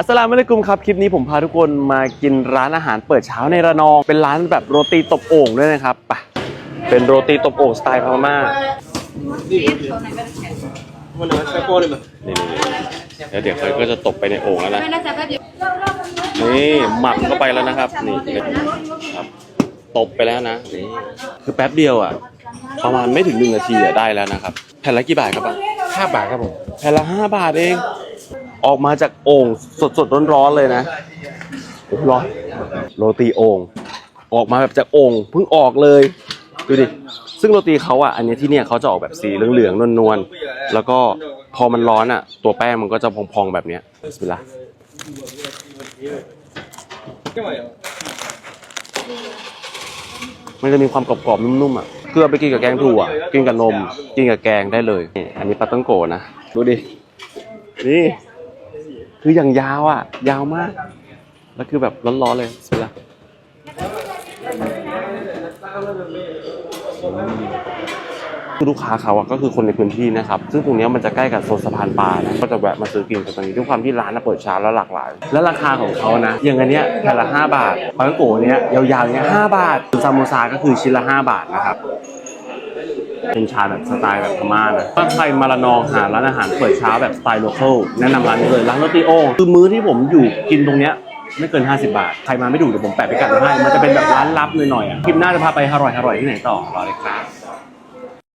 อัสสลามุอะลัยกุมครับ คลิปนี้ผมพาทุกคนมากินร้านอาหารเปิดเช้าในระนอง เป็นร้านแบบโรตีตบโอ่งด้วยนะครับไปเป็นโรตีตบโอ่งสไตล์พม่า Bueno, esta cuore ma. นี่ๆแล้วเดี๋ยวเขาก็จะตบไปในโอ่งแล้วนะ นี่หมักเข้าไปแล้วนะครับ นี่ครับตบไปแล้วนะ นี่ คือแป๊บเดียวอะ ประมาณไม่ถึงหนึ่งนาทีอะได้แล้วนะครับ แผ่นละกี่บาทครับอะห้าบาทครับผม แผ่นละห้าบาทเอง ออกมาจากโอ่งสดๆร้อนๆเลยนะร้อนโรตีโอ่งออกมาแบบจากโอ่งเพิ่งออกเลยดูดิซึ่งโรตีเขาอะอันนี้ที่เนี่ยเขาจะออกแบบสีเหลืองๆนวลๆแล้วก็พอมันร้อนอะ ตัวแป้งมันก็จะพองๆแบบเนี้ยสิลลาห์มันจะมีความกรอบๆนุ่มๆอะคือเอาไปกินกับแกงถั่วกินกับนม กินกับแกงได้เลย อันนี้ปลาต้องโกนะ ดูดิ นี่ คืออย่างยาวอะ ยาวมาก แล้วคือแบบร้อนๆเลยสุดละคือลูกค้าเขาอะก็คือคนในพื้นที่นะครับ ซึ่งตรงนี้มันจะใกล้กับโซนสะพานปลานะก็จะแวะมาซื้อกินกันตรงนี้ด้วยความที่ร้านเปิดเช้าแล้วหลากหลาย และราคาของเขานะอย่างอันเนี้ยแผ่นละ 5 บาทปลาท่องโกเนี้ยยาวๆเนี้ย5บาทซามโมซาก็คือชิ้นละ 5 บาทนะครับ เป็นชาแบบสไตล์แบบพม่านะถ้าใครมาละนองหาร้านอาหารเปิดเช้าแบบสไตล์โลเคอลแนะนำร้านนี้เลยร้านโรตีโอคือมื้อที่ผมอยู่กินตรงเนี้ยไม่เกิน 50 บาท ใครมาไม่ดูเดี๋ยวผมแปะไปกัดไว้ให้ มันจะเป็นแบบร้านลับหน่อยๆอะคลิปหน้าจะพาไปอร่อยๆที่ไหนต่อรอเลยครับ